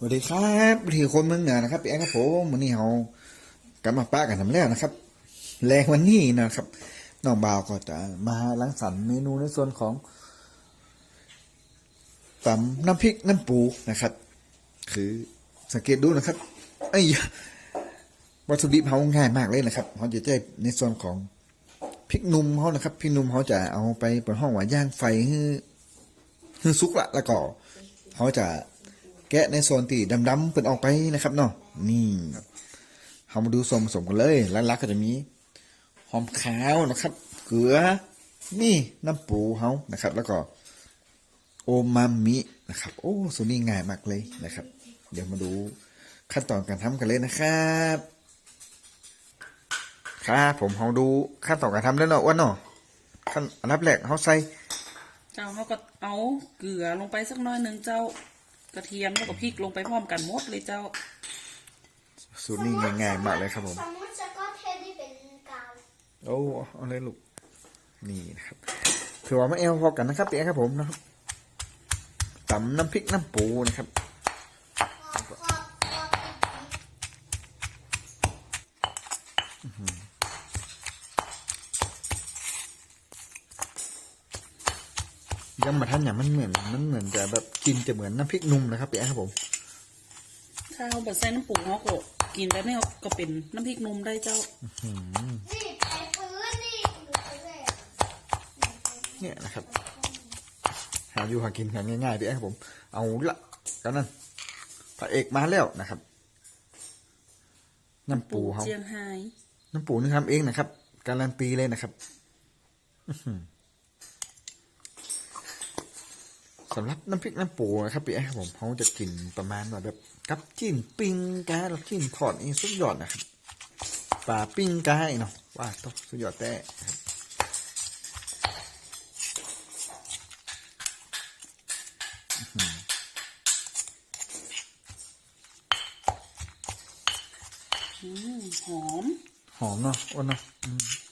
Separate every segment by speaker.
Speaker 1: สวัสดีครับวิธีคนเมืองเหนือนะครับพี่แอนครับผมวันนี้เรากลับมาป้ากันทำแล้วนะครับ แรงวันนี้นะครับน้องบ่าวก็จะมาล้างสรรเมนูในส่วนของตำน้ำพริกน้ำปูนะครับ คือสังเกตดูนะครับไอ้วัตถุดิบเขาง่ายมากเลยนะครับเขาจะใช้ในส่วนของพริกนุ่มเขานะครับพริกนุ่มเขาจะเอาไปบนห้องหวานย่างไฟให้ให้สุกละแล้วก็เขาจะ แกะในโซนที่ดำๆเป็นออกไปนะครับเนาะนี่เรามาดูส่วนผสมกันเลยหลักๆก็จะมีหอมขาวนะครับ เกลือนี่น้ำปูเขานะครับ แล้วก็โอมามินะครับ โอ้ส่วนนี้ง่ายมากเลยนะครับ เดี๋ยวมาดูขั้นตอนการทำกันเลยนะครับ ครับผมเราดูขั้นตอนการทำแล้วเนาะว่าเนาะขั้นอันดับแรกเขาใส่
Speaker 2: เจ้าเขาก็เอาเกลือลงไปสักน้อยหนึ่งเจ้า ระเทียมแล้วก็พริกลงไปพร้อมกันหมดเลยเจ้า
Speaker 1: สูตรนี้ง่ายๆมากเลยครับผม
Speaker 3: สมมติสกอตเทปนี่เป็นกาว
Speaker 1: โอ้เอาเลยลูก นี่นะครับถือว่าไม่เอวพอกันนะครับเปียครับผมนะครับตำน้ำพริกน้ำปูนะครับ
Speaker 3: ครอบครอบครอบ
Speaker 1: ยังมาท่านอย่างมันเหมือนมันเหมือนจะแบบกินจะเหมือนน้ำพริกนุ่มนะครับเปียครับผม
Speaker 2: ถ้าเขาบดใส่น้ำปูเขาก็กินแบบนี้ก็เป็นน้ำพริกนมได้เจ้า
Speaker 3: นี่ไอ้ปืนนี่ดูไปเลย
Speaker 1: เนี่ยนะครับ หาอยู่หากินกันง่ายๆเปียครับผม เอาละกันนั่นพระเอกมาแล้วนะครับน้ำปูเขา
Speaker 2: เจียงไฮ้
Speaker 1: น้ำปูนี่ทำเองนะครับ การันตีเลยนะครับ อื้อหือ สำหรับน้ำพริกน้ำปูนะครับพี่แอ๊ครับผมเขาจะกินประมาณว่าแบบกับจิ้นปิ้งกาแล้วจิ้นทอดนี่สุดยอดนะครับปลาปิ้งกาเนาะว่าต้องสุดยอดแต่ครับ
Speaker 2: อืมหอม
Speaker 1: หอมเนาะอ้วนเนาะอืม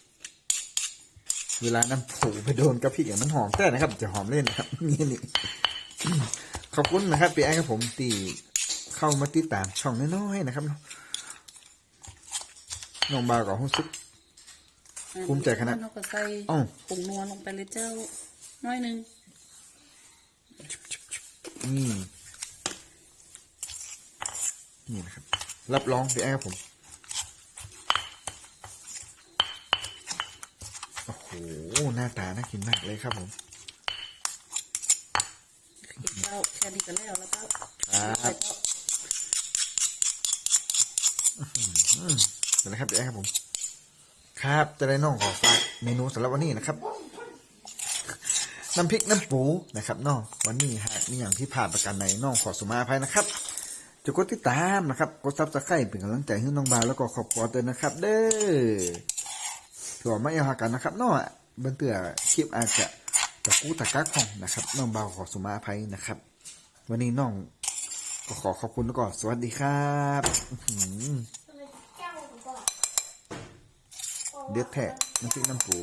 Speaker 1: เวลาน้ำปูไปโดนกะพริกอย่างมันหอมแต่นะครับ จะหอมเล่นนะครับนี่นี่ขอบคุณนะครับพี่แอ๊ครับผมที่เข้ามาติดตามช่องน้อยๆนะครับเนาะน้องบาวกับหุ้นซุปภูมิใจขนาด
Speaker 2: เขาก็ใส่
Speaker 1: อ้าว
Speaker 2: ผงนัวลงไปเลยเจ้าน้อยหนึ่ง
Speaker 1: นี่นี่นะครับ รับรองพี่แอ๊ครับผม โอ้โห หน้าตาน่ากินมากเลยครับผม
Speaker 2: เจ้าแค่นี้ก็แล้วแล้วก็
Speaker 1: ครับเดี๋ยวนะครับพี่แอ๊ครับผม ครับจะได้น้องขอฝากเมนูสำหรับวันนี้นะครับน้ำพริกน้ำปูนะครับน้องวันนี้หากมีอย่างที่ผ่านประกันในน้องขอสมาอภัยนะครับจะกดติดตามนะครับ กดซับสไครต์เป็นกำลังใจให้น้องบาแล้วก็ขอบคุณด้วยนะครับ เด้อ ตัว่าไม่เอาหากันนะครับน้องเบันเตือคลิปอาจจะตะกู้ตะกักของนะครับน้องบาวขอสมาอภัยนะครับ วันนี้น้องก็ขอขอบคุณแล้วก็สวัสดีครับอื้อหือ
Speaker 3: เด็
Speaker 1: ดแท้น้ำพริกน้ำปู